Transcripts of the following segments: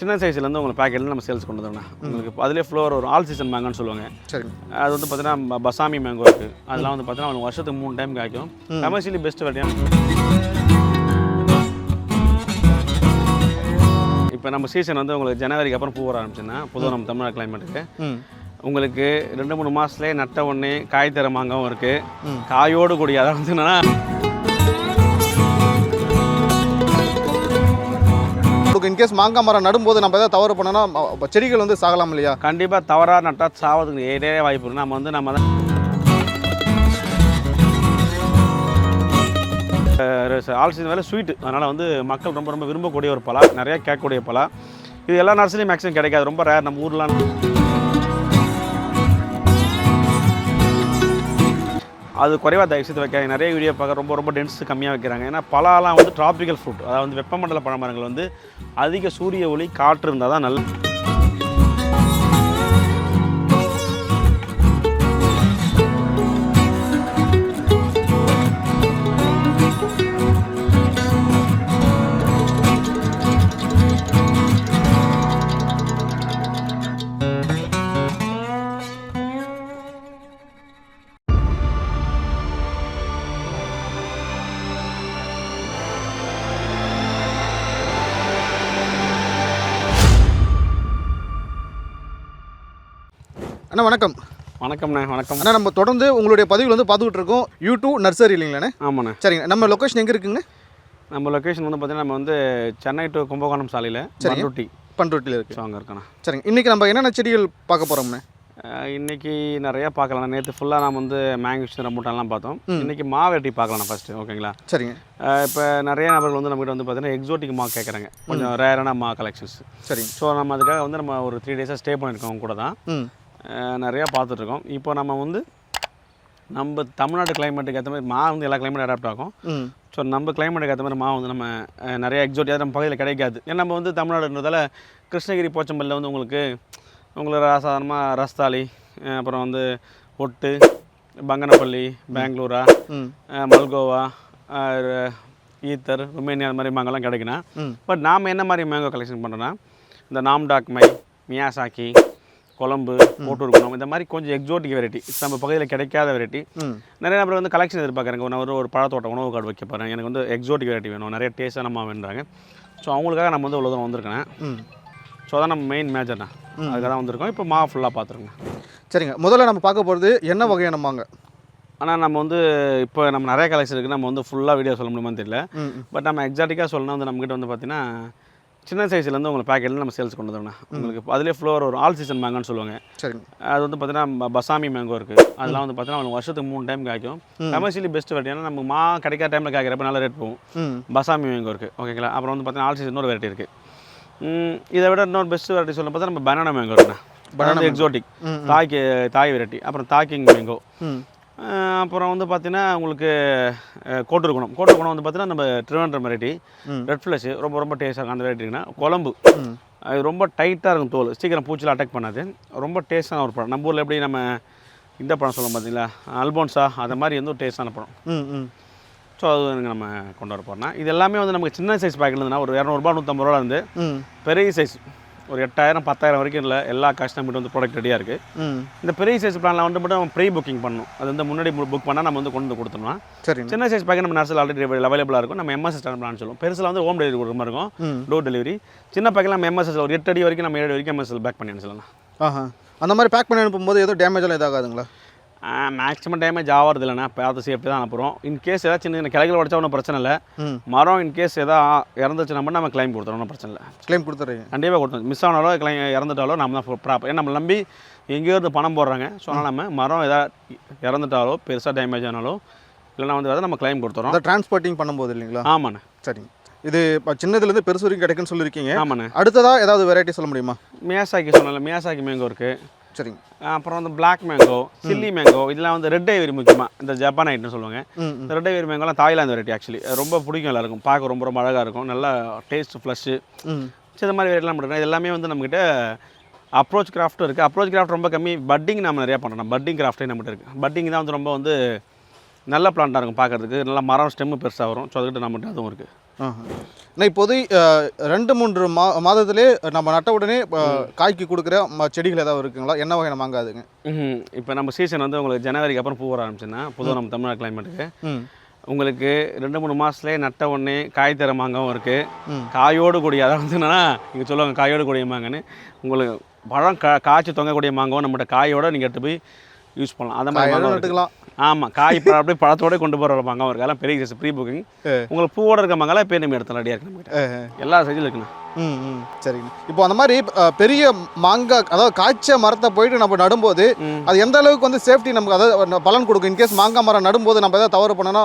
சின்ன சைஸ்லேருந்து உங்களுக்கு பேக்கெட்ல நம்ம சேல்ஸ் கொண்டு வரோம்ண்ணா உங்களுக்கு அதிலே ஃப்ளோர் வரும். ஆல் சீசன் மேங்கோன்னு சொல்லுவாங்க. அது வந்து பார்த்தீங்கன்னா பசாமி மேங்கோ இருக்குது அதெல்லாம் வந்து பார்த்தீங்கன்னா உங்களுக்கு வருஷத்துக்கு மூணு டைம் காய்க்கும். கமர்ஷியலி பெஸ்ட் வெரைட்டியாக இப்போ நம்ம சீசன் வந்து உங்களுக்கு ஜனவரிக்கு அப்புறம் பூ வர ஆரம்பிச்சுன்னா பொதுவாக நம்ம தமிழ்நாடு கிளைமேட்டுக்கு உங்களுக்கு ரெண்டு மூணு மாதத்துலேயே நட்ட ஒன்று காய் தர மாங்காவும் இருக்குது காயோடு கூடிய அதாவது என்னன்னா இன்கேஸ் மாங்காய் மரம் நடும்போது நம்ம எதாவது தவறு பண்ணோன்னா செடிகள் வந்து சாகலாம் இல்லையா? கண்டிப்பாக தவறாக நட்டால் சாவதுக்கு ஏறே வாய்ப்பு இருக்குது நம்ம வந்து நம்ம தான் ஆல் சீசன் வேலை ஸ்வீட்டு அதனால் வந்து மக்கள் ரொம்ப ரொம்ப விரும்பக்கூடிய ஒரு பழம் நிறையா கேட்கக்கூடிய பழம் இது எல்லா நர்சரியும் மேக்ஸிமம் கிடைக்காது. ரொம்ப ரேர் நம்ம ஊர்லாம் அது குறைவாக தயவுசெய்து வைக்காங்க நிறைய வீடியோ பார்க்க ரொம்ப ரொம்ப டென்ஸ் கம்மியாக வைக்கிறாங்க. ஏன்னா பலாலாம் வந்து டிராபிக்கல் ஃப்ரூட் அதாவது வந்து வெப்பமண்டல பழமரங்கள் வந்து அதிக சூரிய ஒளி காற்று இருந்தால் தான் நல்ல அண்ணா வணக்கம். வணக்கம்ண்ணே வணக்கம். அண்ணா நம்ம தொடர்ந்து உங்களுடைய பதிவுகள் வந்து பார்த்துக்கிட்டு இருக்கோம் யூ டூ நர்சரி இல்லைங்களாண்ணே ஆமாண்ணே. சரிங்க. நம்ம லொக்கேஷன் எங்கே இருக்குங்க? நம்ம லொக்கேஷன் வந்து பார்த்தீங்கன்னா நம்ம வந்து சென்னை டு கும்பகோணம் சாலையில் பண்ருட்டி. பண்ருட்டியில் இருக்குது அங்கே இருக்கண்ணா. சரிங்க. இன்றைக்கி நம்ம என்னென்ன செடிகள் பார்க்க போகிறோம்ண்ணே இன்னைக்கு நிறைய பார்க்கலாம் நேற்று ஃபுல்லாக நம்ம வந்து மேங்கோஸ் ரம்பூட்டான்லாம் பார்த்தோம். இன்னைக்கு மா வெட்டி பார்க்கலாம் ஃபஸ்ட்டு ஓகேங்களா சரிங்க. இப்போ நிறைய நபர்கள் வந்து நம்மகிட்ட வந்து பார்த்தீங்கன்னா எக்ஸோட்டிக் மா கேட்குறாங்க. கொஞ்சம் ரேரான மா கலெக்ஷன்ஸ் சரிங்க. ஸோ நம்ம அதுக்காக வந்து நம்ம ஒரு த்ரீ டேஸாக ஸ்டே பண்ணியிருக்கோம் கூட தான். நிறையா பார்த்துட்ருக்கோம். இப்போ நம்ம வந்து நம்ம தமிழ்நாடு கிளைமேட்டுக்கு ஏற்ற மாதிரி மா வந்து எல்லா கிளைமேட் அடாப்ட் ஆகும். ஸோ நம்ம கிளைமேட்டுக்கு ஏற்ற மாதிரி மா வந்து நம்ம நிறைய எக்ஸோட்டியாக நம்ம பகுதியில் கிடைக்காது. ஏன்னா நம்ம வந்து தமிழ்நாடுன்றதால கிருஷ்ணகிரி போச்சம்பள்ளியில் வந்து உங்களுக்கு உங்களுக்கு சாதாரணமாக ரஸ்தாளி அஹ், அப்புறம் வந்து ஒட்டு பங்கனப்பள்ளி பெங்களூரா மல்கோவா ஈத்தர் ருமேனியா அந்த மாதிரி மாங்கெல்லாம் கிடைக்குண்ணா ம். பட் நாம் என்ன மாதிரி மேங்கோ கலெக்ஷன் பண்ணுறோன்னா இந்த நாம்டாக் மை மியாசாக்கி கொழம்பு போட்டூர் குணம் இந்த மாதிரி கொஞ்சம் எக்ஸோட்டிக் வெரைட்டி நம்ம பகுதியில் கிடைக்காத வெரைட்டி நிறைய பேர் வந்து கலெக்ஷன் எதிர்பார்க்குறாங்க. நான் ஒரு ஒரு பழத்தோட்ட உணவு கார்டு வைக்க போகிறேன் எனக்கு வந்து எக்ஸோட்டிக் வெரைட்டி வேணும். நிறைய டேஸ்டான வேணுறாங்க ஸோ அவங்களுக்காக நம்ம வந்து இவ்வளோ தூரம் வந்திருக்கேன். ஸோ அதான் நம்ம மெயின் மேஜர்ண்ணா அதுக்காக தான் வந்திருக்கோம். இப்போ மா ஃபுல்லாக பார்த்துருங்க சரிங்க. முதல்ல நம்ம பார்க்க போகிறது என்ன வகையான மாங்க? ஆனால் நம்ம வந்து இப்போ நம்ம நிறைய கலெக்ஷன் இருக்குது நம்ம வந்து ஃபுல்லாக வீடியோ சொல்ல முடியுமான்னு தெரியல. பட் நம்ம எக்ஸாக்டிக்காக சொல்லணும் வந்து நம்மக்கிட்ட வந்து பார்த்தீங்கன்னா சின்ன சைஸ்லேருந்து உங்களுக்கு பேக்கெட்டில் நம்ம சேல்ஸ் கொண்டு வரோம்ண்ணா உங்களுக்கு அதிலே ஃப்ளோர் வரும். ஆல் சீசன் மேங்கோன்னு சொல்லுவாங்க. சரிங்க. அது வந்து பார்த்தீங்கன்னா பசாமி மேங்கோ இருக்குது அதெல்லாம் வந்து பார்த்தீங்கன்னா உங்களுக்கு வருஷத்துக்கு மூணு டைம் காய்க்கும். கமர்ஷியலி பெஸ்ட் வெரைட்டி ஏன்னா நம்ம மா கிடைக்காத டைமில் காய்க்கிறப்ப நல்ல ரேட் போகும். பசாமி மேங்கோ இருக்குது ஓகேங்களா அப்புறம் வந்து பார்த்தீங்கன்னா ஆல் சீசன் ஒரு வெரைட்டி இருக்குது இதை விட இன்னொரு பெஸ்ட் வெரைட்டி சொல்ல பார்த்தா நம்ம பனானா மேங்கோ இருக்குண்ணா. பனானா எக்ஸோட்டிக் தாய்க்கு தாய் வெரைட்டி அப்புறம் தாக்கிங் மேங்கோ அப்புறம் வந்து பார்த்தீங்கன்னா உங்களுக்கு கோட்டூர் குணம் கோட்டூர் குணம் வந்து பார்த்தீங்கன்னா நம்ம ட்ரிவாண்ட்ரம் வெரைட்டி. ரெட் ஃப்ளஷ் ரொம்ப ரொம்ப டேஸ்டாக இருக்கும் அந்த வெரைட்டிங்கன்னா குழம்பு. அது ரொம்ப டைட்டாக இருக்கும் தோல். சீக்கிரம் பூச்சியில் அட்டாக் பண்ணாது. ரொம்ப டேஸ்டான ஒரு பழம். நம்ம ஊரில் எப்படி நம்ம இந்த பழம் சொல்லுவோம் பார்த்தீங்களா அல்போன்ஸா அந்த மாதிரி எந்த ஒரு டேஸ்டான பழம். ம் ம். ஸோ அது எனக்கு நம்ம கொண்டு வர போகிறோம்னா இது எல்லாமே வந்து நமக்கு சின்ன சைஸ் பேக்கெட் இருந்ததுன்னா ஒரு இரநூறுபா நூற்றம்பது ரூபா இருந்து பெரிய சைஸ் ஒரு எட்டாயிரம் பத்தாயிரம் வரைக்கும் இல்லை. எல்லா கஸ்டமர் வந்து ப்ராடக்ட் ரெடியாக இருக்குது இந்த பெரிய சைஸ் பிளானில் வந்து மட்டும் நம்ம ப்ரீ புக்கிங் பண்ணணும். அது வந்து முன்னாடி புக் பண்ணால் நம்ம வந்து கொண்டு வந்து கொடுத்துருவோம் சரிங்க. சின்ன சைஸ் பேக்கெட் நம்ம நர்சல் ஆல்ரெடி அவைலபிளாக இருக்கும். நம்ம எம்எஸ் ஸ்டாண்ட் பிளான் சொல்லுவோம். பெருசில் வந்து ஹோம் டெலிவரி கொடுக்குற மாதிரி இருக்கும். டோர் டெலிவரி சின்ன பேக்கெட் நம்ம எம்எஸ்எஸ் ஒரு எட்டு அடி வரைக்கும் நம்ம ஏழு வரைக்கும் எம்எஸ்எல் பேக் பண்ணி அனுப்பலாம் ஆஹா. அந்த மாதிரி பேக் பண்ணி அனுப்பும்போது எதுவும் டேமேஜ் எல்லாம் இதாகாதுங்களா? மேக்ஸிமம் டேமேஜ் ஆகிறது இல்லைண்ணா. பார்த்து சேஃப்டி தான் அனுப்புகிறோம் இன்கேஸ் ஏதாவது சின்ன சின்ன கிளைகள் உடச்சா ஒன்றும் பிரச்சனை இல்லை. மரம் இன்கேஸ் எதாவது இறந்துச்சுன்னா நம்ம கிளைம் கொடுத்துறோம். ஒன்றும் பிரச்சனை இல்லை. க்ளைம் கொடுத்துறீங்க. கண்டிப்பாக கொடுத்தோம் மிஸ் ஆனாலோ கிளை இறந்துட்டாலோ நம்ம தான் ப்ராப்பர் ஏன்னா நம்ம நம்பி எங்கேயோ இருந்து பணம் போடுறாங்க. ஸோ நம்ம மரம் எதாவது இறந்துட்டாலோ பெருசாக டேமேஜ் ஆனாலோ இல்லைனா வந்து அதை நம்ம கிளைம் கொடுத்துறோம். அதை டிரான்ஸ்போர்ட்டிங் பண்ணும்போது இல்லைங்களா? ஆமாண்ணே. சரிங்க. இது இப்போ சின்னதுலேருந்து பெருசு வரைக்கும் கிடைக்குன்னு சொல்லியிருக்கீங்க. ஆமாண்ணே. அடுத்ததா ஏதாவது வெரைட்டி சொல்ல முடியுமா? மியாசாக்கி சொன்னால மியாசாக்கி மேங்கோ இருக்குது சரிங்க. அப்புறம் வந்து பிளாக் மேங்கோ சில்லி மேங்கோ இதெல்லாம் வந்து ரெட் ஐவரி முக்கியமாக இந்த ஜப்பான் ஐட்னு சொல்லுவாங்க. இந்த ரெட் ஐவரி மேங்கோலாம் தாய்லாந்து வெரைட்டி ஆக்சுவலி ரொம்ப பிடிக்கும் எல்லாருக்கும். பார்க்க ரொம்ப ரொம்ப அழகாக இருக்கும். நல்லா டேஸ்ட் ஃப்ளஷ்ஷு சரி இந்த மாதிரி வெரைட்டிலாம் பண்ணுறோம் இது எல்லாமே வந்து நம்மக்கிட்ட அப்ரோச் கிராஃப்ட்டும் இருக்குது அப்ரோச் கிராஃப்ட் ரொம்ப கம்மி. பட்டிங் நம்ம நிறையா பண்ணுறோம் பட்டிங் கிராஃப்டே நம்மகிட்ட இருக்குது பட்டிங் தான் வந்து ரொம்ப வந்து நல்ல பிளான்ட்டாக இருக்கும் பார்க்கறதுக்கு. நல்லா மரம் ஸ்டெம்மு பெருசாக வரும். ஸோ அதுக்கிட்ட நம்மகிட்ட அதுவும் இருக்குது நான் இப்போது ரெண்டு மூன்று மா மாதத்திலே நம்ம நட்ட உடனே காய்க்கு கொடுக்குற செடிகள் ஏதாவது இருக்குங்களா? என்ன வகையான மாங்காய் அதுங்க? இப்போ நம்ம சீசன் வந்து உங்களுக்கு ஜனவரிக்கு அப்புறம் பூ வர ஆரம்பிச்சுன்னா பொதுவாக நம்ம தமிழ்நாடு கிளைமேட்டுக்கு உங்களுக்கு ரெண்டு மூணு மாதத்துலேயே நட்ட உடனே காய் தர மாங்காவும் இருக்குது. காயோடு கூடிய அதாவது வந்து என்னன்னா இங்கே சொல்லுவாங்க காயோடு கூடிய மாங்கன்னு உங்களுக்கு பழம் கா காய்ச்சி தொங்கக்கூடிய மாங்காவும் நம்மகிட்ட காயோட நீங்கள் எடுத்து போய் யூஸ் பண்ணலாம். அந்த மாதிரி. நட்டுக்கலாம். ஆமாம் காய் பழம் அப்படியே பழத்தோட கொண்டு போகிற மாங்காவும் இருக்குது அதெல்லாம் பெரிய சைஸ் ப்ரீ புக்கிங் உங்களுக்கு பூவோட இருக்க மாங்காலாம் இப்போ நம்ம இடத்துல ரெடியாக இருக்கு எல்லா சைஸில் இருக்குண்ணா. ம் ம். சரிங்க இப்போ அந்த மாதிரி பெரிய மாங்காய் அதாவது காய்ச்ச மரத்தை போயிட்டு நம்ம நடும்போது. அது எந்த அளவுக்கு வந்து சேஃப்டி நமக்கு அதாவது பலன் கொடுக்கும்? இன்கேஸ் மாங்காய் மரம் நடும்போது நம்ம ஏதாவது தவறு பண்ணோம்னா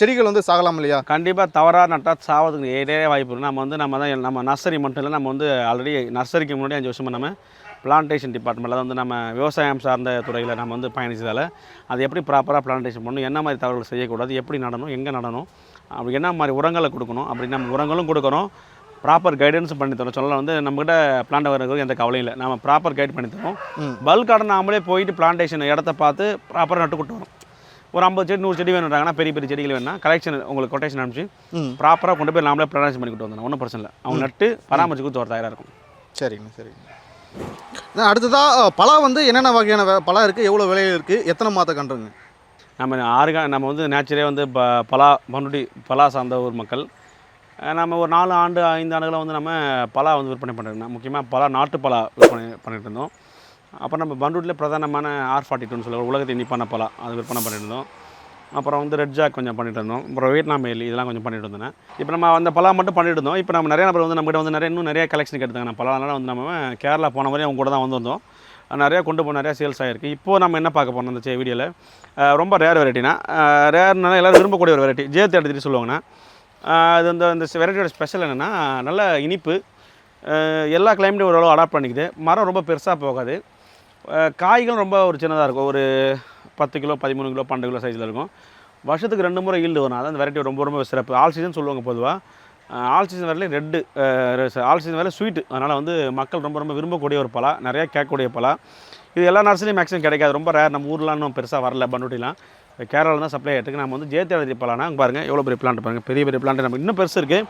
செடிகள் வந்து சாகலாம் இல்லையா? கண்டிப்பாக தவறாக நட்டால் சாவதுக்கு நிறைய வாய்ப்பு இருக்குது நம்ம வந்து நம்ம தான் நம்ம நர்சரி மட்டும் இல்லை நம்ம வந்து ஆல்ரெடி நர்சரிக்கு முன்னாடி அஞ்சு வருஷமாக நம்ம பிளான்டேஷன் டிபார்ட்மெண்ட்டில் வந்து நம்ம விவசாயம் சார்ந்த துறையில் நம்ம வந்து பயணிச்சதால் அது எப்படி ப்ராப்பராக பிளான்டேஷன் பண்ணணும்? என்ன மாதிரி தவறுகள் செய்யக்கூடாது? எப்படி நடணும்? எங்கே நடணும்? அப்படி என்ன மாதிரி உரங்களை கொடுக்கணும்? அப்படி நம்ம உரங்களும் கொடுக்குறோம் ப்ராப்பர் கைடன்ஸ் பண்ணி தரோம் சொல்ல வந்து நம்மகிட்ட பிளான்ட் வரதுக்கு எந்த கவலையும் இல்லை. நம்ம ப்ராப்பர் கைட் பண்ணி தரோம் ம். பல்க் ஆர்டர் நாமளே போயிட்டு பிளான்டேஷன் இடத்த பார்த்து ப்ராப்பராக நட்டு கொண்டு வரோம். ஒரு ஐம்பது செடி நூறு செடி வேணுன்றாங்கன்னா பெரிய பெரிய செடிகள் வேணும்னா கலெக்ஷன் உங்களுக்கு கொட்டேஷன் அனுப்பிச்சு ப்ராப்பராக கொண்டு போய் நாமளே பிளான்டேஷன் பண்ணி கொண்டு வந்தோம் ஒன்றும் பிரச்சனை இல்லை. அவங்க நட்டு பராமரிச்சு கொடுத்து வர தயாராக இருக்கும் சரிங்க சரிங்க. அடுத்ததாக பலா வந்து என்னென்ன வகையான பழம் பலா இருக்குது எவ்வளோ விலையில் இருக்குது எத்தனை மாத கன்றுங்க? நம்ம ஆறுகா நம்ம வந்து நேச்சுரே வந்து ப பலா பண்ருட்டி பலா சார்ந்த ஊர் மக்கள். நம்ம ஒரு நாலு ஆண்டு ஐந்து ஆண்டுகளாக வந்து நம்ம பலா வந்து விற்பனை பண்ணிருந்தோம் முக்கியமாக பலா நாட்டு பலா விற்பனை பண்ணிட்டு இருந்தோம் அப்புறம் நம்ம பண்ருட்டியில் பிரதானமான ஆர் ஃபார்ட்டி டூன்னு சொல்லுவாங்க. உலகத்தை இனிப்பான பலா. அது விற்பனை பண்ணிட்டு இருந்தோம் அப்புறம் வந்து ரெட் ஜாக் கொஞ்சம் பண்ணிட்டு இருந்தோம். அப்புறம் வியட்நாம் எலி இதெல்லாம் கொஞ்சம் பண்ணிட்டு இருந்தேன். இப்போ நம்ம அந்த பலா மட்டும் பண்ணிட்டு இருந்தோம். இப்போ நம்ம நிறைய நபர் வந்து நம்மகிட்ட வந்து நிறைய இன்னும் நிறைய கலெக்ஷன் எடுத்தாங்க நம்ம பலானால வந்து நம்ம கேரளா போன வரையும் அவங்க கூட தான் வந்திருந்தோம். நிறையா கொண்டு போய் நிறையா சேல்ஸ் ஆகிருக்கு இப்போது நம்ம என்ன பார்க்க போனோம் அந்த வீடியோவில் ரொம்ப ரேர் வெரைட்டினா ரேர்னால எல்லோரும் விரும்பக்கூடிய ஒரு வெரைட்டி ஜே தேர்ட்டி சொல்லுவாங்கண்ணா அது வந்து அந்த வெரைட்டியோட ஸ்பெஷல் என்னென்னா நல்ல இனிப்பு எல்லா கிளைமேட்டும் ஓரளவு அடாப்ட் பண்ணிக்குது. மரம் ரொம்ப பெருசாக போகாது. காய்களும் காய்கள் ரொம்ப ஒரு சின்னதாக இருக்கும். ஒரு பத்து கிலோ பதிமூணு கிலோ பன்னெண்டு கிலோ சைஸில் இருக்கும். வருஷத்துக்கு ரெண்டு முறை ஈல்டு வரும். அதான் அந்த வெரைட்டி ரொம்ப ரொம்ப சிறப்பு. ஆல் சீசன் சொல்லுவாங்க பொதுவாக ஆல் சீசன் வரலையும் ரெட்டு ஆல் சீசன் வரல ஸ்வீட்டு அதனால் வந்து மக்கள் ரொம்ப ரொம்ப விரும்பக்கூடிய ஒரு பலா. நிறையா கேட்கக்கூடிய பலா. இது எல்லா நர்சரியும் மேக்ஸிமம் கிடைக்காது. ரொம்ப ரேர் நம்ம ஊர்லாம் இன்னும் பெருசாக வரல பண்ருட்டிலாம் கேரளாவில் தான் சப்ளை ஆகிட்டு நம்ம வந்து ஜேத்தி எழுதி பலானா அங்கே பாருங்கள் எவ்வளோ பெரிய பிளான்ட் பாருங்கள் பெரிய பெரிய பிளான்ட் நம்ம இன்னும் பெருசு இருக்குது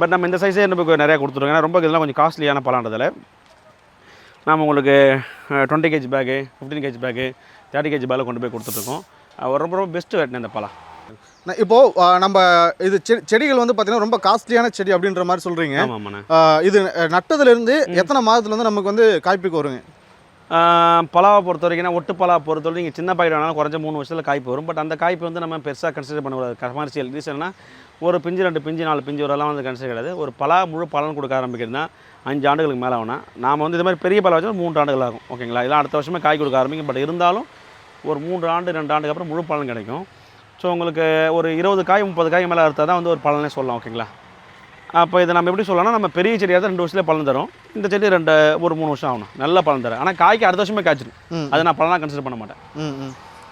பட் நம்ம இந்த சைஸே நமக்கு நிறையா கொடுத்துருவோம் ஏன்னா ரொம்ப இதெல்லாம் கொஞ்சம் காஸ்ட்லியான பலான்றதில் நாம் உங்களுக்கு twenty KG bag fifteen KG bag thirty KG பேக்கில் கொண்டு போய் கொடுத்துட்ருக்கோம். ரொம்ப ரொம்ப பெஸ்ட்டு வெட்டின இந்த பழம் நான் இப்போ அஹ், நம்ம இது செடிகள் வந்து பார்த்தீங்கன்னா ரொம்ப காஸ்ட்லியான செடி அப்படின்ற மாதிரி சொல்கிறீங்க இது நட்டதுலேருந்து எத்தனை மாதத்துலேருந்து நமக்கு வந்து காய்ப்புக்கு வருங்க பலாவை பொறுத்த வரைக்கும் ஒட்டு பலாவை பொறுத்த வரைக்கும் நீங்கள் சின்ன பாக்கெட் வேணாலும் குறைஞ்ச மூணு வருஷத்தில் காய்ப்பு வரும் பட் அந்த காய்ப்பு வந்து நம்ம பெருசாக கன்சிடர் பண்ணக்கூடாது கமர்ஷியல் ரீசன்னா ஒரு பிஞ்சு ரெண்டு பிஞ்சு நாலு பிஞ்சு வரலாம் வந்து கன்சிடர் கிடையாது. ஒரு பலா முழு பலன் கொடுக்க ஆரம்பிக்கிறதுனா அஞ்சு ஆண்டுகளுக்கு மேலே ஆகணும் நாம் வந்து இது மாதிரி பெரிய பலா வச்சா மூன்று ஆண்டுகள் ஆகும். ஓகேங்களா இதெல்லாம் அடுத்த வருஷமே காய் கொடுக்க ஆரம்பிக்கும். பட் இருந்தாலும் ஒரு மூன்று ஆண்டு ரெண்டு ஆண்டுக்கு அப்புறம் முழு பலன் கிடைக்கும். ஸோ உங்களுக்கு ஒரு இருபது காய் முப்பது காய் மேலே அறுத்தால் தான் வந்து ஒரு பலனே சொல்லலாம். ஓகேங்களா அப்போ இதை நம்ம எப்படி சொல்லலாம்னா நம்ம பெரிய செடியாக தான் ரெண்டு வருஷத்துல பலன் தரும். இந்த செடி ரெண்டு ஒரு மூணு வருஷம் ஆகணும். நல்ல பலன் தரும். ஆனால் காய்க்கு அடுத்த வருஷமே காய்ச்சிடும் அதை நான் பலனாக கன்சிடர் பண்ண மாட்டேன்.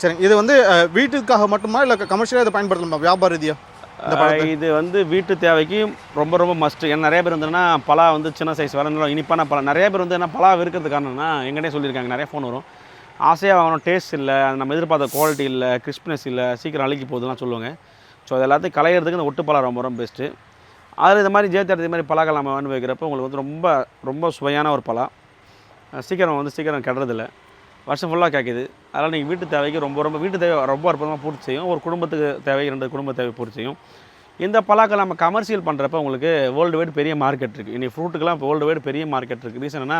சரிங்க இது வந்து வீட்டுக்காக மட்டுமா இல்லை கமர்ஷியலாக இதை பயன்படுத்தலாமா? வியாபார ரீதியா? இந்த பழத்தை? இது வந்து வீட்டு தேவைக்கு ரொம்ப ரொம்ப மஸ்ட்டு ஏன்னா நிறைய பேர் வந்துன்னா பலா வந்து சின்ன சைஸ் வர நல்லா இனிப்பான பழம். நிறைய பேர் வந்து என்ன பலா இருக்கிறது காரணம்னா எங்கிட்டே சொல்லியிருக்காங்க. நிறைய ஃபோன் வரும். ஆசையாக வாங்கணும் டேஸ்ட் இல்லை. நம்ம எதிர்பார்த்த குவாலிட்டி இல்லை கிறிஸ்ப்னஸ் இல்லை. சீக்கிரம் அழுகி போகுதுலாம் சொல்லுவாங்க. ஸோ அது எல்லாத்தையும் களையிறதுக்கு இந்த ஒட்டு பழம் ரொம்ப ரொம்ப பெஸ்ட்டு அதில் இது மாதிரி ஜெயத்தர் இது மாதிரி பழங்கள் நம்ம வேண்டு உங்களுக்கு வந்து ரொம்ப ரொம்ப சுவையான ஒரு பழம். சீக்கிரம் வந்து சீக்கிரம் கெடுறதில்ல. வருஷம் ஃபுல்லாக கேட்குது அதனால் நீங்கள் வீட்டு தேவைக்கு ரொம்ப ரொம்ப வீட்டு தேவை ரொம்ப அற்புதமாக பூர்த்தி செய்யும். ஒரு குடும்பத்துக்கு தேவை ரெண்டு குடும்ப தேவை பூர்த்தி செய்யும். இந்த பலாக்கள் நம்ம கமர்ஷியல் பண்ணுறப்ப உங்களுக்கு வேர்ல்டு வைடு பெரிய மார்க்கெட் இருக்குது இனி ஃப்ரூட்டுக்கெலாம் இப்போ வேர்ல்டு வைடு பெரிய மார்க்கெட் இருக்குது ரீசன் என்ன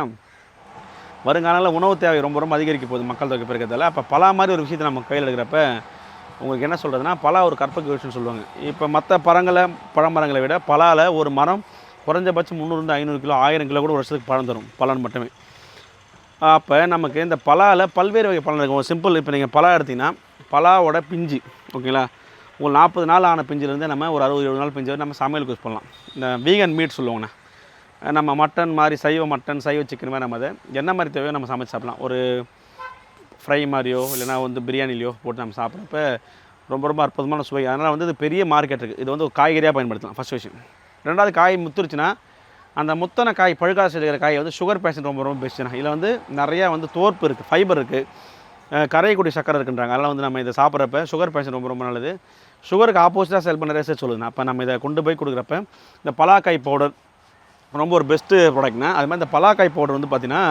வருங்காலத்தில் உணவு தேவை ரொம்ப ரொம்ப அதிகரிக்க போகுது மக்கள் தொகை பெருக்கிறதால. அப்போ பலா மாதிரி ஒரு விஷயத்தை நம்ம கையில் எடுக்கிறப்ப உங்களுக்கு என்ன சொல்கிறதுனா பலா ஒரு கற்பக விஷயம்னு சொல்லுவாங்க. இப்போ மற்ற பழங்களை பழமரங்களை விட பலாவில் ஒரு மரம் குறைஞ்சபட்சம் முந்நூறுந்து ஐநூறு கிலோ ஆயிரம் கிலோ கூட ஒரு வருஷத்துக்கு பழம் தரும். பலன் மட்டுமே. அப்போ நமக்கு இந்த பலாவில் பல்வேறு வகை பலன் இருக்கும். சிம்பிள் இப்போ நீங்கள் பலா எடுத்திங்கன்னா பலாவோட பிஞ்சு ஓகேங்களா? உங்களுக்கு நாற்பது நாள் ஆன பிஞ்சிலேருந்து நம்ம ஒரு அறுபது எழுபது நாள் பிஞ்சு வரை நம்ம சமையலுக்கு யூஸ் பண்ணலாம். இந்த வீகன் மீட் சொல்லுவாங்கண்ணா. நம்ம மட்டன் மாதிரி சைவ மட்டன் சைவ சிக்கன் மாதிரி நம்ம அதை என்ன மாதிரி தேவையோ நம்ம சமைச்சு சாப்பிடலாம். ஒரு ஃப்ரை மாதிரியோ இல்லைனா வந்து பிரியாணிலையோ போட்டு நம்ம சாப்பிட்றப்ப ரொம்ப ரொம்ப அற்புதமான சுவை. அதனால் வந்து இது பெரிய மார்க்கெட் இருக்குது இது வந்து ஒரு காய்கறியாக பயன்படுத்தலாம். ஃபஸ்ட் விஷயம் ரெண்டாவது காய் முத்துருச்சுன்னா அந்த முத்தனை காய் பழுக்காத இருக்கிற காய் வந்து சுகர் பேஷண்ட் ரொம்ப ரொம்ப பெஸ்ட்டுனா இதில் வந்து நிறையா வந்து தோற்பு இருக்குது ஃபைபர் இருக்குது கரையக்கூடிய சக்கரை இருக்குன்றாங்க. அதெல்லாம் வந்து நம்ம இதை சாப்பிட்றப்ப சுகர் பேஷண்ட் ரொம்ப ரொம்ப நல்லது. சுகருக்கு ஆப்போசிட்டாக செல் பண்ண ரிசர்ச் சொல்லுதுண்ணா அப்போ நம்ம இதை கொண்டு போய் கொடுக்குறப்ப இந்த பலாக்காய் பவுடர் ரொம்ப ஒரு பெஸ்ட்டு ப்ராடக்ட்னா அது மாதிரி இந்த பலாக்காய் பவுடர் வந்து பார்த்திங்கன்னா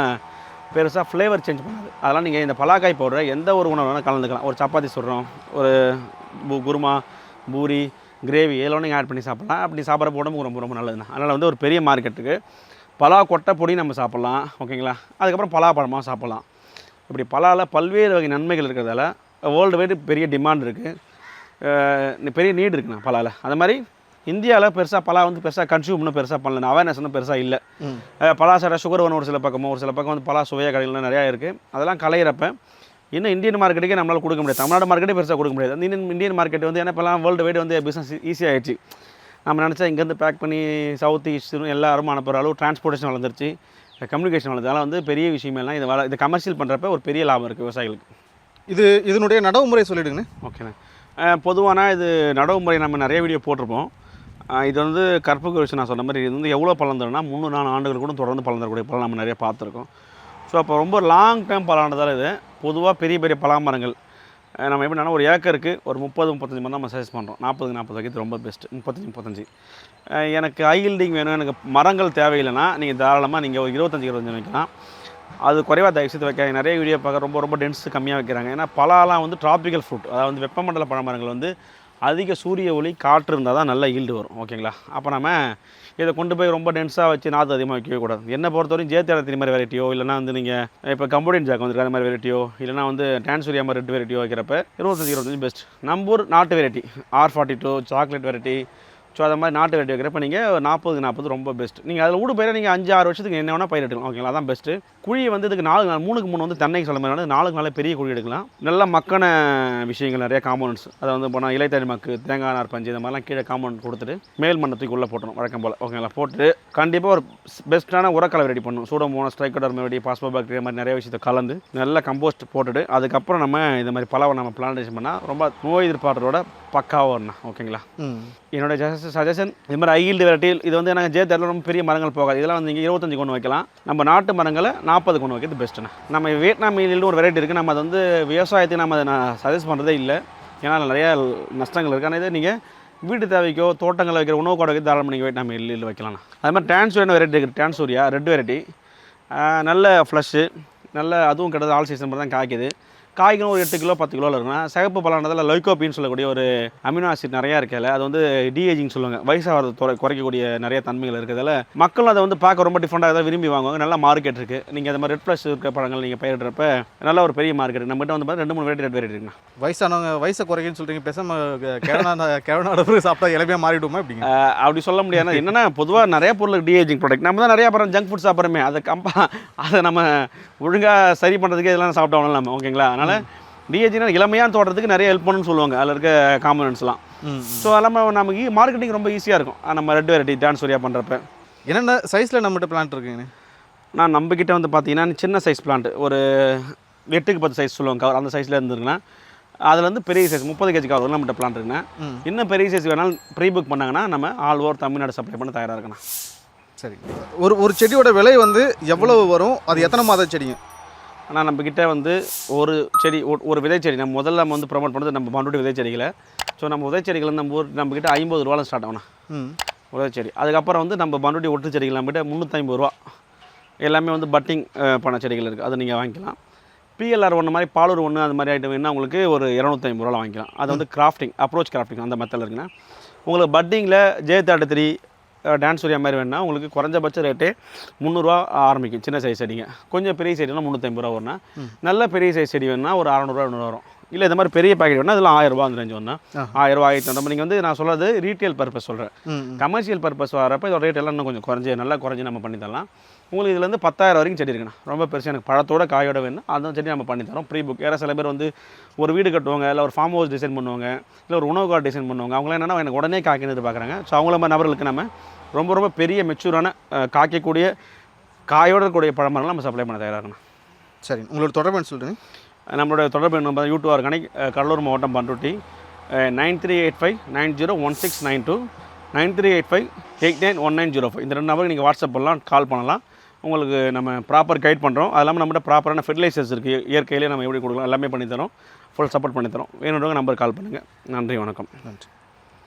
பெருசாக ஃப்ளேவர் சேஞ்ச் பண்ணாது. அதெல்லாம் நீங்கள் இந்த பலாக்காய் பவுடரை எந்த ஒரு உணவு வேணால் கலந்துக்கலாம். ஒரு சப்பாத்தி சுடுறோம் ஒரு குருமா பூரி கிரேவி எல்லாம் நீங்கள் ஆட் பண்ணி சாப்பிட்லாம். அப்படி சாப்பிட்ற உடம்புக்கு ரொம்ப ரொம்ப நல்லதுண்ணா அதனால் வந்து ஒரு பெரிய மார்க்கெட்டுக்கு பலா கொட்டை பொடி நம்ம சாப்பிட்லாம் ஓகேங்களா அதுக்கப்புறம் பலாப்பழமாக சாப்பிட்லாம். இப்படி பலாவில் பல்வேறு வகை நன்மைகள் இருக்கிறதால வேர்ல்டு வைடு பெரிய டிமாண்ட் இருக்குது பெரிய நீட் இருக்குண்ணா பலாவில் அது மாதிரி இந்தியாவில் பெருசாக பலா வந்து பெருசாக கன்சியூம் இன்னும் பெருசாக பண்ணல. அவேர்னஸ் இன்னும் பெருசாக இல்லை. பலா சாப்பிட்டா சுகர் ஒன்று ஒரு சில பக்கமும் ஒரு சில பக்கம் வந்து பலா சுவையாக கடைகள்லாம் நிறையா இருக்குது அதெல்லாம் கலையிறப்ப இன்னும் இந்தியன் மார்க்கெட்டுக்கே நம்மளால் கொடுக்க முடியாது. தமிழ்நாடு மார்க்கெட்டே பெருசாக கொடுக்க முடியாது. இந்தியன் இந்தியன் மார்க்கெட் வந்து ஏன்னா இப்போலாம் வேர்ல்டு வைடு வந்து பிஸ்னஸ் ஈஸியாகிடுச்சு நம்ம நினச்சா இங்கேருந்து பேக் பண்ணி சவுத் ஈஸ்ட் எல்லாரும் அனுப்புகிற அளவு டிரான்ஸ்போர்ட்டேஷன் வளர்ந்துருச்சு. கம்யூனிகேஷன் வளர்ந்து அதெல்லாம் வந்து பெரிய விஷயமெல்லாம் இது வள இது கமர்ஷியல் பண்ணுறப்ப ஒரு பெரிய லாபம் இருக்குது விவசாயிகளுக்கு. இது இதனுடைய நடவுமுறை சொல்லிடுங்கண்ணே. ஓகேண்ணே. பொதுவான இது நடைமுறை நம்ம நிறைய வீடியோ போட்டிருப்போம். இது வந்து கற்பக விஷயம் நான் சொன்ன மாதிரி இது வந்து எவ்வளோ பலன் தரும்னா முந்நூறு நாலு ஆண்டுகள் கூட தொடர்ந்து பலன் தரக்கூடிய பலன் நம்ம நிறைய பார்த்துருக்கோம். ஸோ அப்போ ரொம்ப லாங் டேர்ம் பலானதால் இது பொதுவாக பெரிய பெரிய பலாமரங்கள். நம்ம எப்படின்னா ஒரு ஏக்கருக்கு ஒரு முப்பது முப்பத்தஞ்சு மரம் நம்ம சஜஸ்ட் பண்ணுறோம் நாற்பது நாற்பது வைக்கிறது ரொம்ப பெஸ்ட்டு முப்பத்தஞ்சு முப்பத்தஞ்சு. எனக்கு ஹைல்டிங் வேணும் எனக்கு மரங்கள் தேவையில்லைன்னா நீங்கள் தாராளமாக நீங்கள் ஒரு இருபத்தஞ்சி இருபத்தஞ்சு வைக்கலாம். அது குறைவாக தயவுசெய்து வைக்காங்க நிறைய வீடியோ பார்க்க ரொம்ப ரொம்ப டென்ஸ் கம்மியாக வைக்கிறாங்க. ஏன்னா பலாலாம் வந்து டிராபிக்கல் ஃப்ரூட் அதாவது வெப்பமண்டல பழமரங்கள் வந்து அதிக சூரிய ஒளி காற்று இருந்தால் தான் நல்ல ஈல்டு வரும். ஓகேங்களா அப்போ நம்ம இதை கொண்டு போய் ரொம்ப டென்ஸாக வச்சு நாற்று அதிகமாக வைக்கவே கூடாது. என்னை பொறுத்தவரையும் ஜேத்தியாரத்தி மாதிரி வெரைட்டியோ இல்லைனா வந்து நீங்கள் இப்போ கம்போடியன் ஜாக் வந்துருக்கு அந்த மாதிரி வெரைட்டியோ இல்லைனா வந்து டான்சூரியா மாதிரி ரெட் வெரைட்டியோ வைக்கிறப்ப இருபத்தஞ்சி இருபத்தஞ்சி பெஸ்ட் நம்பூர் நாட்டு variety R forty two chocolate variety so அதை மாதிரி நாட்டு வெரைட்டி வைக்கிறப்ப நீங்கள் நாற்பது நாற்பது ரொம்ப பெஸ்ட் நீங்கள் அதில் ஊடு பயிரை நீங்கள் அஞ்சு ஆறு வருஷத்துக்கு என்ன வேணால் பயிர் எடுக்கலாம். ஓகேங்களா? அதான் பெஸ்ட்டு குழி வந்து இதுக்கு நாலு நாள் மூணுக்கு மூணு வந்து தென்னைக்கு சொல்ல மாதிரி நாலுக்கு நாளே பெரிய குழி எடுக்கலாம். நல்ல மக்கான விஷயங்கள் நிறைய காம்பவுண்ட்ஸ் அதை வந்து போனால் இலைத்தறி மக்கு தேங்காய் நார் பஞ்சு இந்த மாதிரிலாம் கீழே காம்பவுண்ட் கொடுத்துட்டு மேல் மண்ணத்துக்கு உள்ளே போட்டணும். வழக்கம் போல். ஓகேங்களா? போட்டு கண்டிப்பாக ஒரு பெஸ்ட்டான உரக்கலை ரெடி பண்ணணும். சூடோமோன ஸ்ட்ரைக்கோட மெவடி பாஸ்போ பாக்டீரியா மாதிரி நிறைய விஷயத்தை கலந்து நல்லா கம்போஸ்ட் போட்டுட்டு அதுக்கப்புறம் நம்ம இந்த மாதிரி பலவை நம்ம பிளான்டேஷன் பண்ணால் ரொம்ப நோய் எதிர்ப்பாடுறோட பக்காவாக வரணும். ஓகேங்களா? என்னோட சஜஷன் இது மாதிரி ஐல்டு வெரைட்டியில் இது வந்து எனக்கு ஜே தெரியல ரொம்ப பெரிய மரங்கள் போகாது. இதெல்லாம் வந்து நீங்கள் இருபத்தஞ்சு கொண்டு வைக்கலாம். நம்ம நாட்டு மரங்களை நாற்பது கொண்டு வைக்கிறது பெஸ்ட்டுண்ணா நம்ம வியட்நாம் ஈல்டு ஒரு வெரைட்டி இருக்குது நம்ம அதை வந்து விவசாயத்தை நம்ம அதை நான் சஜஸ்ட் பண்ணுறதே இல்லை. ஏன்னா நிறையா நஷ்டங்கள் இருக்குது ஆனால் இதை நீங்கள் வீட்டு தேவைக்கோ தோட்டங்களில் வைக்கிற உணவு கூட வைக்க தாராளம் நீங்கள் வியட்நாம் மீலில் வைக்கலாம் அது மாதிரி டான்சூரியான வெரைட்டி இருக்குது டான்சூரியா ரெட் வெரைட்டி நல்ல ஃப்ளஷ்ஷு நல்ல அதுவும் கிட்டத்தட்ட ஆல் சீசன் தான் காய்க்குது. காய்கணும் ஒரு எட்டு கிலோ பத்து கிலோவில் இருக்கும் சிகப்பு பழானதில் லைகோபின்னு சொல்லக்கூடிய ஒரு அமினோ ஆசிட் நிறையா இருக்கல அது வந்து டிஏஜிங் சொல்லுவாங்க. வயசாகிறது துறை குறைக்கக்கூடிய நிறைய தன்மைகள் இருக்கிறதால மக்களும் அதை வந்து பார்க்க ரொம்ப டிஃப்ரெண்ட்டாக தான் விரும்பி வாங்குவாங்க. நல்ல மார்க்கெட் இருக்குது நீங்கள் அது மாதிரி ரெட் ப்ளஸ் இருக்கிற பழங்கள் நீங்கள் பயிரிடுறப்ப நல்ல ஒரு பெரிய மார்க்கெட் நம்மகிட்ட வந்து பார்த்தா ரெண்டு மூணு வெரைட்டி ரெட் வெரைட்டி இருக்குண்ணா. வயசானவங்க வயசை குறைக்குன்னு சொல்கிறீங்க பேசாம கிழனா கிழனாடு சாப்பிட்டா இளமையாக மாறிடுமா ஆஹ் அப்படி சொல்ல முடியாது. என்னன்னா பொதுவாக நிறைய பொருள் டிஏஜிங் ப்ராடக்ட் நம்ம தான் நிறைய அப்புறம் ஜங்க் ஃபுட் சாப்பிட்றோமே. அதை கம்பா அதை நம்ம ஒழுங்காக சரி பண்ணுறதுக்கு இதெல்லாம் சாப்பிட்டோம் நம்ம ஓகேங்களா அதனால் டிஏஜினா இளமையான தோட்டத்துக்கு நிறைய ஹெல்ப் பண்ணுன்னு சொல்லுவாங்க. அதில் இருக்க காம்பனன்ட்ஸ்லாம் ம் ஸோ அதெல்லாம் நமக்கு மார்க்கெட்டிங் ரொம்ப ஈஸியாக இருக்கும். நம்ம ரெட் வெரைட்டி டான்ஸ் சரியாக பண்ணுறப்ப என்னென்ன சைஸில் நம்மகிட்ட பிளான்ட் இருக்குங்க? நான் நம்மக்கிட்ட வந்து பார்த்தீங்கன்னா சின்ன சைஸ் பிளான்ட் ஒரு எட்டுக்கு பத்து சைஸ் சொல்லுவாங்க. கவர் அந்த சைஸில் இருந்துருக்குன்னா அதில் வந்து பெரிய சைஸ் முப்பது கேஜி கவர் நம்மகிட்ட பிளான்ட் இருக்குண்ணா ம். இன்னும் பெரிய சைஸ் வேணாலும் ப்ரீ புக் பண்ணாங்கன்னா நம்ம ஆல் ஓவர் தமிழ்நாடு சப்ளை பண்ண தயாராக இருக்கணும். சரி. ஒரு ஒரு செடியோட விலை வந்து எவ்வளவு வரும்? அது எத்தனை மாத செடிங்க? ஆனால் நம்மக்கிட்ட வந்து ஒரு செடி ஒரு- ஒரு விதை செடி நம்ம முதல்ல நம்ம வந்து ப்ரொமோட் பண்ணது நம்ம பண்ருட்டி விதை செடிகளை. ஸோ நம்ம விதை செடிகள் வந்து நம்ம ஊர் நம்மக்கிட்ட ஐம்பது ரூபாவில் ஸ்டார்ட் ஆகணும் விதை செடி. அதுக்கப்புறம் வந்து நம்ம பண்ருட்டி ஒட்டு செடிகள் நம்மகிட்ட முந்நூற்றம்பது ரூபா. எல்லாமே வந்து பட்டிங் பண்ண செடிகள் இருக்குது அதை நீங்கள் வாங்கிக்கலாம். பிஎல்ஆர் ஒன்று மாதிரி பாலூர் ஒன்று அந்த மாதிரி ஐட்டம் வேணால் உங்களுக்கு ஒரு இரநூத்தம்பது ரூபாவில் வாங்கிக்கலாம். அது வந்து கிராஃப்டிங் அப்ரோச் கிராஃப்டிங் அந்த மெத்தடில் இருக்குன்னா உங்களுக்கு பட்டிங்கில் ஜே தேர்ட்டி த்ரீ டான்ஸ் சூரியா மாதிரி வேணுன்னா உங்களுக்கு குறைஞ்சபட்ச ரேட்டே முந்நூறுரூவா ஆரம்பிக்கும். சின்ன சைஸ் செடிங்க. கொஞ்சம் பெரிய செடினா முந்நூற்றம்பது ரூபா வரும்னா. நல்ல பெரிய சைஸ் செடி வேணுன்னா ஒரு அறநூறுவா இரநூறு வரும். இல்லை இந்த மாதிரி பெரிய பாக்கெட் வேணால் அதில் ஆயிரம் ரூபா அந்த ரேஞ்ச் வந்தா ஆ. ஆயிரம் ரூபா ஆயிரத்தி நம்ம நீங்கள் வந்து நான் சொல்கிறது ரீட்டெயில் பர்பஸ் சொல்கிறேன் கமர்ஷியல் பர்பஸ் வரப்போ இதோட ரேட் எல்லாம் இன்னும் கொஞ்சம் குறைஞ்சி நல்லா குறைஞ்சி நம்ம பண்ணி தரலாம் உங்களுக்கு இதுலேருந்து பத்தாயிரம் வரைக்கும் செடி இருக்குண்ணா. ரொம்ப பெருசு எனக்கு பழத்தோட காயோட வேணும். அந்த செடி நம்ம பண்ணி தரோம். ப்ரீ புக் ஏன்னா சில பேர் வந்து ஒரு வீடு கட்டுவாங்க இல்லை ஒரு ஃபார்ம் ஹவுஸ் டிசைன் பண்ணுவாங்க இல்லை ஒரு உணவு கார்டு டிசைன் பண்ணுவாங்க. அவங்களாம் என்னன்னா எனக்கு உடனே காய்க்கணும் எதிர்பார்க்குறாங்க ஸோ அவங்கள மாதிரி நபர்களுக்கு நம்ம ரொம்ப ரொம்ப பெரிய மெச்சூரான காய்க்கக்கூடிய காயோட இருக்கக்கூடிய பழமரங்கள் நம்ம சப்ளை பண்ண தயாராக இருக்கணும் சரி. உங்களோட தொடர்புன்னு சொல்லுங்க நம்மளோட தொடர்பு எண் நம்பர் யூடியூப் ஆர்கானிக் கடலூர் மாவட்டம் Panruti nine three eight five nine zero one six nine two nine three eight five eight nine one nine zero five. இந்த ரெண்டு நம்பருக்கு நீங்கள் வாட்ஸ்அப் பண்ணலாம் கால் பண்ணலாம். உங்களுக்கு நம்ம ப்ராப்பர் கைட் பண்ணுறோம் அது இல்லாமல் நம்மகிட்ட ப்ராப்பரான ஃபெர்டிலைசர்ஸ் இருக்குது இயற்கையிலே நம்ம எப்படி கொடுக்கலாம்? எல்லாமே பண்ணித்தரோம் ஃபுல் சப்போர்ட் பண்ணித்தரோம் வேணுன்றவங்க நம்பர் கால் பண்ணுங்கள் நன்றி வணக்கம். நன்றி.